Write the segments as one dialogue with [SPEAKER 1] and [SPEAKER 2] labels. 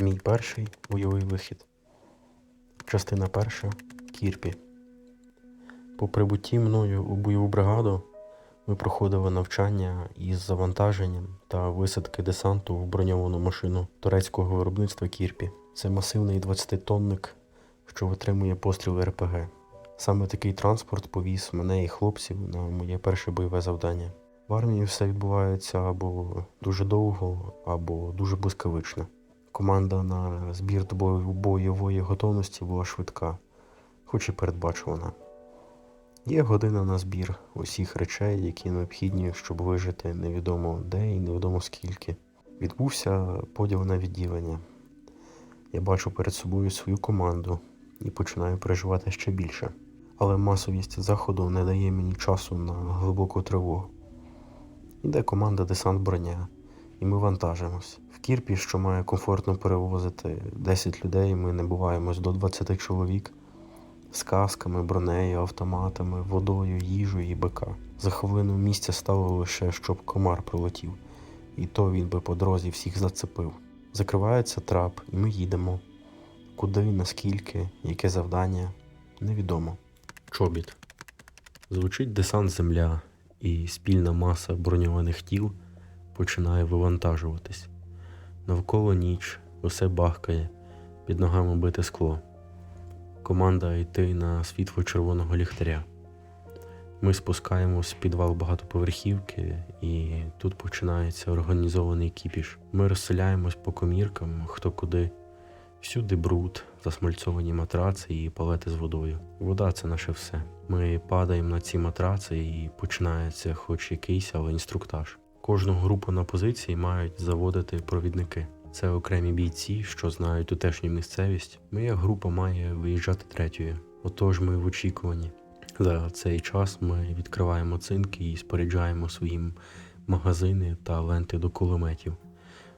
[SPEAKER 1] Мій перший бойовий вихід. Частина перша Кірпі. По прибутті мною у бойову бригаду ми проходили навчання із завантаженням та висадки десанту в броньовану машину турецького виробництва Кірпі. Це масивний 20-тонник, що витримує постріл РПГ. Саме такий транспорт повіз мене і хлопців на моє перше бойове завдання. В армії все відбувається або дуже довго, або дуже блискавично. Команда на збір до бойової готовності була швидка, хоч і передбачувана. Є година на збір усіх речей, які необхідні, щоб вижити невідомо де і невідомо скільки. Відбувся поділ на відділення. Я бачу перед собою свою команду і починаю переживати ще більше. Але масовість заходу не дає мені часу на глибоку тривогу. Іде команда десант броня, і ми вантажимось. В Кірпі, що має комфортно перевозити 10 людей, ми набуваємось до 20 чоловік з касками, бронею, автоматами, водою, їжею і БК. За хвилину місця стало лише, щоб комар пролетів, і то він би по дорозі всіх зацепив. Закривається трап, і ми їдемо. Куди, наскільки, яке завдання, невідомо. Чобіт. Звучить десант земля, і спільна маса броньованих тіл починає вивантажуватись. Навколо ніч, усе бахкає, під ногами бите скло. Команда йти на світло червоного ліхтаря. Ми спускаємось в підвал багатоповерхівки, і тут починається організований кіпіш. Ми розселяємось по коміркам, хто куди. Всюди бруд, засмальцовані матраци і палети з водою. Вода це наше все. Ми падаємо на ці матраци і починається хоч якийсь, але інструктаж. Кожну групу на позиції мають заводити провідники. Це окремі бійці, що знають тутешню місцевість. Моя група має виїжджати третьою. Отож ми в очікуванні. За цей час ми відкриваємо цинки і споряджаємо своїм магазини та ленти до кулеметів.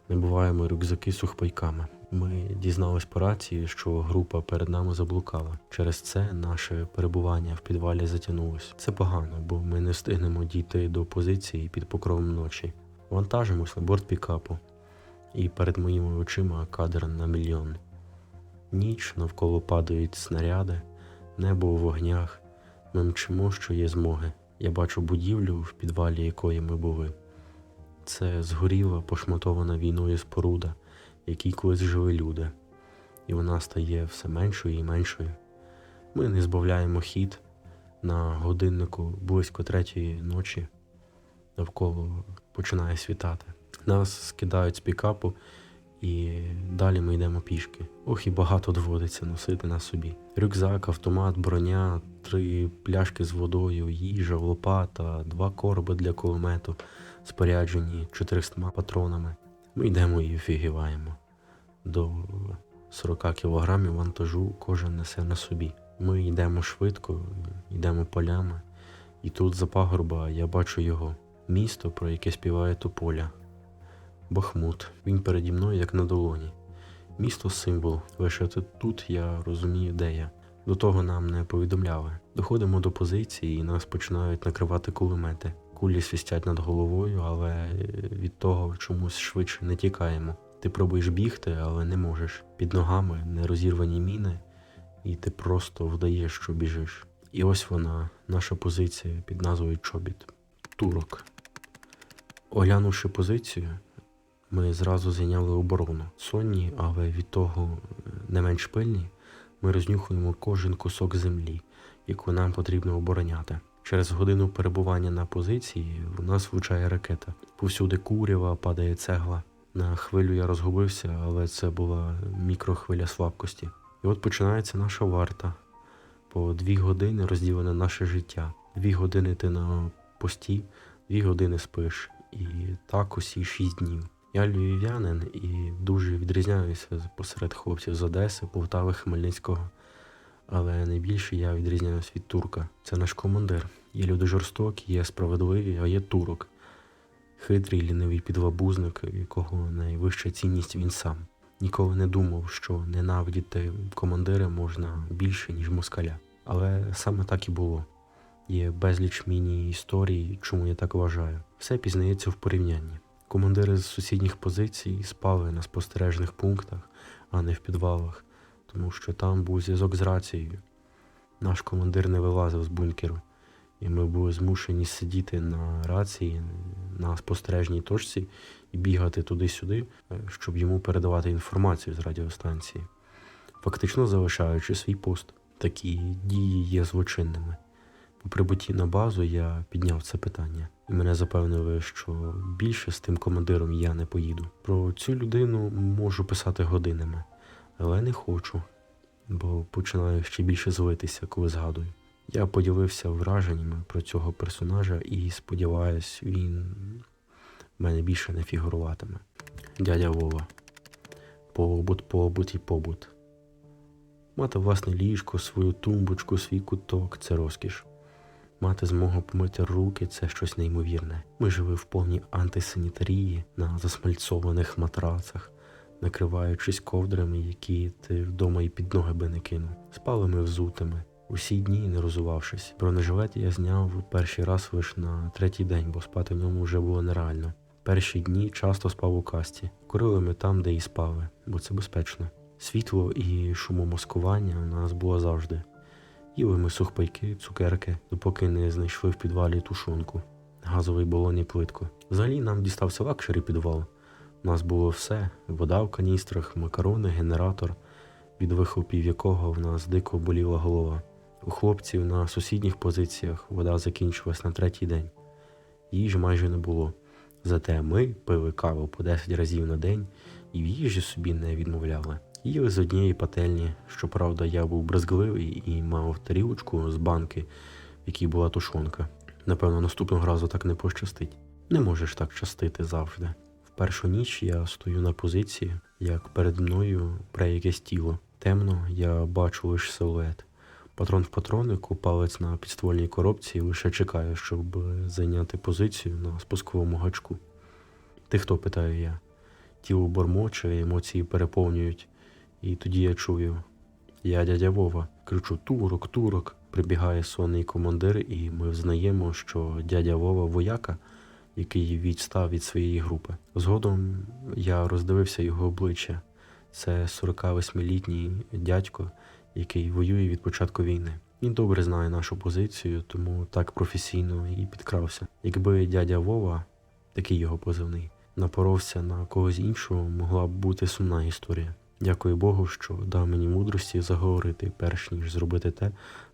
[SPEAKER 1] Набуваємо рюкзаки сухпайками. Ми дізнались по рації, що група перед нами заблукала. Через це наше перебування в підвалі затягнулось. Це погано, бо ми не встигнемо дійти до позиції під покровом ночі. Вантажимось на борт пікапу, і перед моїми очима кадр на мільйон. Ніч навколо падають снаряди, небо у вогнях. Ми мчимо, що є змоги. Я бачу будівлю, в підвалі якої ми були. Це згоріла, пошматована війною споруда, в якій колись жили люди, і вона стає все меншою і меншою. Ми не збавляємо хід на годиннику близько третьої ночі. Навколо починає світати. Нас скидають з пікапу, і далі ми йдемо пішки. Ох, і багато доводиться носити на собі. Рюкзак, автомат, броня, три пляшки з водою, їжа, лопата, два короби для кулемету, споряджені 400 патронами. Ми йдемо і офігіваємо. До 40 кілограмів вантажу кожен несе на собі. Ми йдемо швидко, йдемо полями, і тут за пагорба я бачу його. Місто, про яке співає Тополя. Бахмут. Він переді мною як на долоні. Місто символ. Лише тут- я розумію, де я. До того нам не повідомляли. Доходимо до позиції і нас починають накривати кулемети. Кулі свистять над головою, але від того чомусь швидше не тікаємо. Ти пробуєш бігти, але не можеш. Під ногами нерозірвані міни, і ти просто вдаєш, що біжиш. І ось вона, наша позиція під назвою Чобіт. Турок. Оглянувши позицію, ми зразу зайняли оборону. Сонні, але від того е, не менш пильні, ми рознюхуємо кожен кусок землі, яку нам потрібно обороняти. Через годину перебування на позиції в нас влучає ракета. Повсюди курява, падає цегла. На хвилю я розгубився, але це була мікрохвиля слабкості. І от починається наша варта. По дві години розділене наше життя. Дві години ти на пості, дві години спиш. І так усі шість днів. Я львів'янин і дуже відрізняюся посеред хлопців з Одеси, Полтави, Хмельницького. Але найбільше я відрізняюсь від турка. Це наш командир. Є люди жорстокі, є справедливі, а є турок. Хитрий, лінивий підлабузник, якого найвища цінність він сам. Ніколи не думав, що ненавидіти командира можна більше, ніж москаля. Але саме так і було. Є безліч міні-історій, чому я так вважаю. Все пізнається в порівнянні. Командири з сусідніх позицій спали на спостережних пунктах, а не в підвалах, тому що там був зв'язок з рацією. Наш командир не вилазив з бункеру, і ми були змушені сидіти на рації на спостережній точці і бігати туди-сюди, е, щоб йому передавати інформацію з радіостанції, фактично залишаючи свій пост. Такі дії є злочинними. По прибутті на базу я підняв це питання, і мене запевнили, що більше з тим командиром я не поїду. Про цю людину можу писати годинами, але не хочу, бо починаю ще більше злитися, коли згадую. Я поділився враженнями про цього персонажа і сподіваюсь, він мене більше не фігуруватиме. Дядя Вова. Побут, побут і побут. Мати власне ліжко, свою тумбочку, свій куток це розкіш. Мати змогу помити руки це щось неймовірне. Ми жили в повній антисанітарії на засмальцованих матрацах, накриваючись ковдрами, які ти вдома і під ноги би не кинув. Спали ми взутими. Усі дні не розувавшись. Бронежилет я зняв перший раз лише на третій день, бо спати в ньому вже було нереально. Перші дні часто спав у касті. Курили ми там, де і спали, бо це безпечно. Світло і шумомаскування у нас було завжди. Їли ми сухпайки, цукерки, допоки не знайшли в підвалі тушонку, газовий балон і плитку. Взагалі нам дістався лакшері підвал. У нас було все: вода в каністрах, макарони, генератор, від вихлопів якого в нас дико боліла голова. У хлопців на сусідніх позиціях вода закінчилась на третій день. Їжі майже не було. Зате ми пили каву по 10 разів на день і в їжі собі не відмовляли. Їли з однієї пательні. Щоправда, я був брезгливий і мав тарілочку з банки, в якій була тушонка. Напевно, наступного разу так не пощастить. Не можеш так щастити завжди. В першу ніч я стою на позиції, як перед мною пре якесь тіло. Темно, я бачу лише силует. Патрон в патронику, палець на підствольній коробці лише чекає, щоб зайняти позицію на спусковому гачку. Ти хто? питаю я. Тіло бормоче, емоції переповнюють. І тоді я чую. Я дядя Вова, кричу турок, турок. Прибігає сонний командир, і ми взнаємо, що дядя Вова вояка, який відстав від своєї групи. Згодом я роздивився його обличчя. Це 48-літній дядько, який воює від початку війни. Він добре знає нашу позицію, тому так професійно і підкрався. Якби дядя Вова, такий його позивний, напоровся на когось іншого, могла б бути сумна історія. Дякую Богу, що дав мені мудрості заговорити, перш ніж зробити те,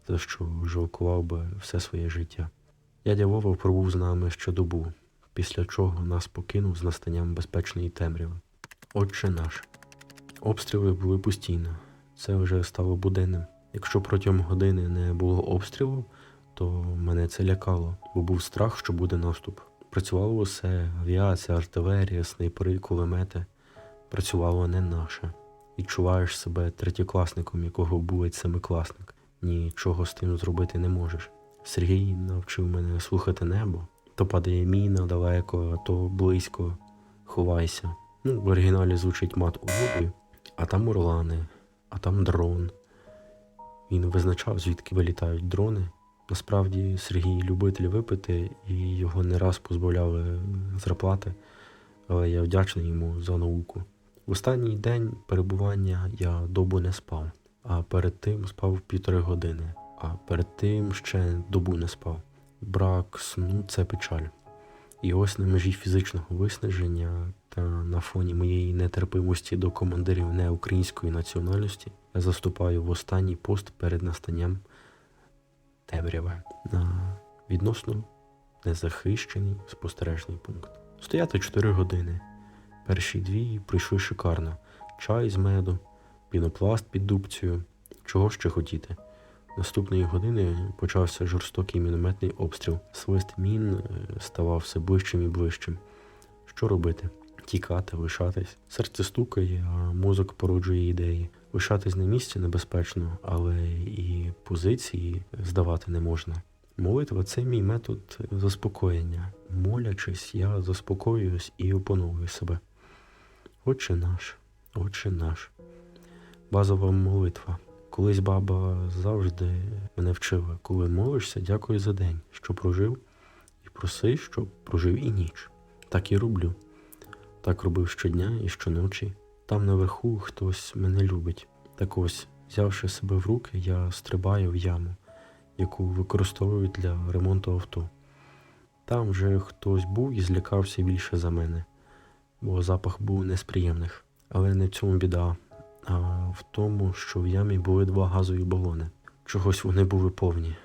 [SPEAKER 1] за що жалкував би все своє життя. Дядя Вова пробув з нами щодобу, після чого нас покинув з настанням безпечної темряви. Отче наш. Обстріли були постійно. Це вже стало буденним. Якщо протягом години не було обстрілу, то мене це лякало, бо був страх, що буде наступ. Працювало усе авіація, артилерія, снайпери, кулемети. Працювало не наше. Відчуваєш себе третєкласником, якого булить семикласник. Нічого з тим зробити не можеш. Сергій навчив мене слухати небо. То падає міна далеко, а то близько. Ховайся. Ну, в оригіналі звучить мат у воду, а там орлани, а там дрон. Він визначав, звідки вилітають дрони. Насправді Сергій любитель випити, і його не раз позбавляли зарплати, але я вдячний йому за науку. В останній день перебування я добу не спав, а перед тим спав півтори години, а перед тим ще добу не спав. Брак сну це печаль. І ось на межі фізичного виснаження та на фоні моєї нетерпимості до командирів неукраїнської національності я заступаю в останній пост перед настанням темряви на відносно незахищений спостережний пункт. Стояти 4 години. Перші дві пройшли шикарно. Чай з меду, пінопласт під дубцею. Чого ще хотіти? Наступної години почався жорстокий мінометний обстріл. Свист мін е, ставав все ближчим і ближчим. Що робити? Тікати, лишатись. Серце стукає, а мозок породжує ідеї. Лишатись на місці небезпечно, але і позиції здавати не можна. Молитва це мій метод заспокоєння. Молячись, я заспокоююсь і опановую себе. Отче наш, Отче наш. Базова молитва. Колись баба завжди мене вчила, коли молишся, дякую за день, що прожив, і проси, щоб прожив і ніч. Так і роблю. Так робив щодня і щоночі. Там наверху хтось мене любить. Так ось, взявши себе в руки, я стрибаю в яму, яку використовують для ремонту авто. Там вже хтось був і злякався більше за мене, бо запах був не з приємних. Але не в цьому біда, а в тому, що в ямі були два газові балони. Чогось вони були повні.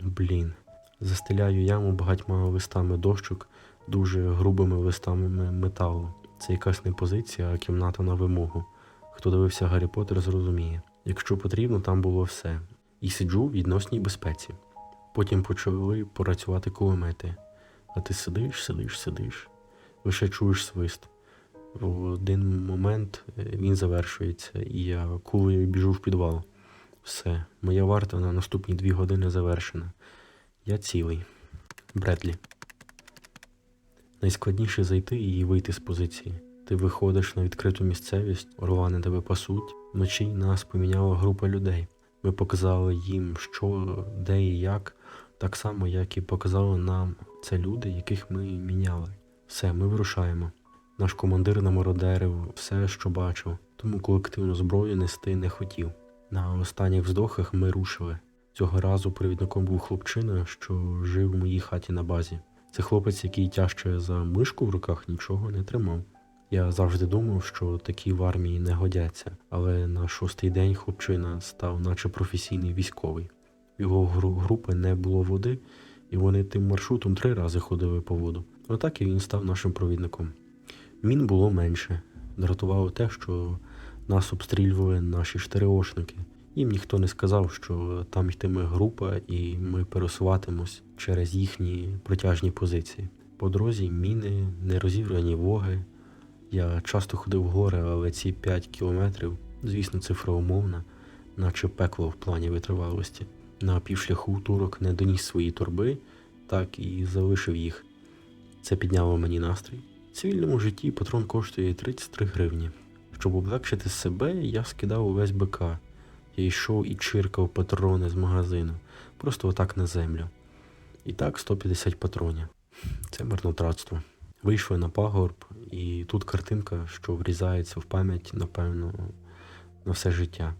[SPEAKER 1] Блін. Застеляю яму багатьма листами дощок, дуже грубими листами металу. Це якась не позиція, а кімната на вимогу. Хто дивився Гаррі Поттер, зрозуміє. Якщо потрібно, там було все. І сиджу в відносній безпеці. Потім почали працювати кулемети. А ти сидиш, сидиш, сидиш. Лише чуєш свист. В один момент е, він завершується, і я кулею біжу в підвал. Все, моя варта на наступні дві години завершена. Я цілий. Бредлі. Найскладніше зайти і вийти з позиції. Ти виходиш на відкриту місцевість, орлани тебе пасуть. Вночі нас поміняла група людей. Ми показали їм, що, де і як, так само, як і показали нам це люди, яких ми міняли. Все, ми вирушаємо. Наш командир намародерив все, що бачив, тому колективну зброю нести не хотів. На останніх вздохах ми рушили. Цього разу провідником був хлопчина, що жив у моїй хаті на базі. Це хлопець, який тяжче за мишку в руках нічого не тримав. Я завжди думав, що такі в армії не годяться, але на шостий день хлопчина став, наче професійний військовий. Його гру- групи не було води, і вони тим маршрутом три рази ходили по воду. Отак і він став нашим провідником. Мін було менше. Дратувало те, що нас обстрілювали наші чотириошники. Їм ніхто не сказав, що там йтиме група, і ми пересуватимось через їхні протяжні позиції. По дорозі міни, нерозібрані воги. Я часто ходив в гори, але ці 5 кілометрів, звісно, цифра умовна, наче пекло в плані витривалості. На півшляху турок не доніс свої торби, так і залишив їх. Це підняло мені настрій. В цивільному житті патрон коштує 33 гривні. Щоб облегшити себе, я скидав увесь БК. Я йшов і чиркав патрони з магазину, просто отак на землю. І так 150 патронів. Це марнотратство. Вийшли на пагорб, і тут картинка, що врізається в пам'ять, напевно, на все життя.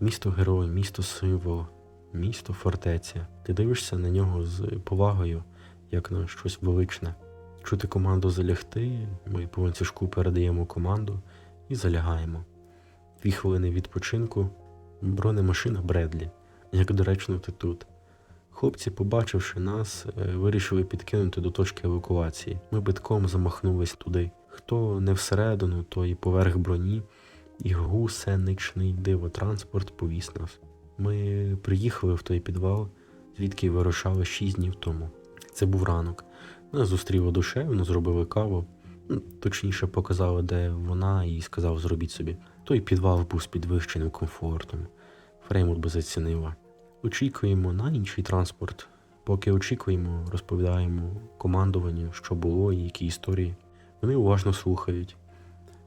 [SPEAKER 1] Місто герой, місто символ, місто фортеця. Ти дивишся на нього з повагою, як на щось величне. Чути команду залягти, ми по ланцюжку передаємо команду і залягаємо. Дві хвилини відпочинку, бронемашина Бредлі, як доречно ти тут. Хлопці, побачивши нас, е, вирішили підкинути до точки евакуації. Ми битком замахнулись туди. Хто не всередину, то і поверх броні, і гусеничний дивотранспорт повіз нас. Ми приїхали в той підвал, звідки вирушали шість днів тому. Це був ранок. Нас зустріли душевно, зробили каву. Ну, Точніше показали, де вона, і сказав, зробіть собі. Той підвал був з підвищеним комфортом. Фреймут би зацінила. Очікуємо на інший транспорт. Поки очікуємо, розповідаємо командуванню, що було і які історії. Вони уважно слухають.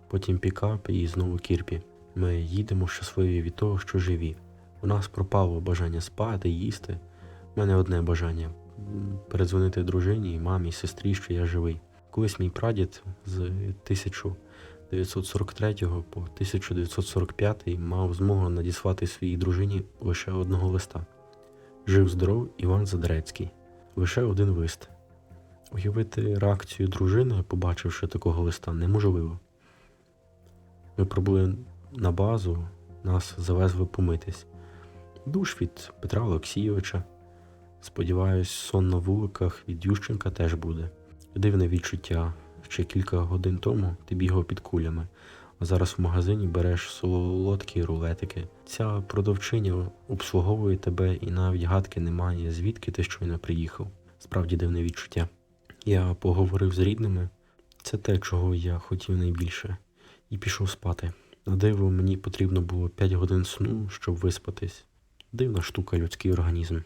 [SPEAKER 1] Потім пікап і знову кірпі. Ми їдемо щасливі від того, що живі. У нас пропало бажання спати, їсти. У мене одне бажання передзвонити дружині, мамі, сестрі, що я живий. Колись мій прадід з 1943 по 1945 мав змогу надіслати своїй дружині лише одного листа. Жив здоров Іван Задрецький. Лише один лист. Уявити реакцію дружини, побачивши такого листа, неможливо. Ми прибули на базу, нас завезли помитись. Душ від Петра Олексійовича. Сподіваюсь, сон на вуликах від Ющенка теж буде. Дивне відчуття. Ще кілька годин тому ти бігав під кулями, а зараз в магазині береш солодкі рулетики. Ця продавчиня обслуговує тебе і навіть гадки немає, звідки ти щойно приїхав. Справді дивне відчуття. Я поговорив з рідними. Це те, чого я хотів найбільше, і пішов спати. На диво мені потрібно було 5 годин сну, щоб виспатись. Дивна штука людський організм.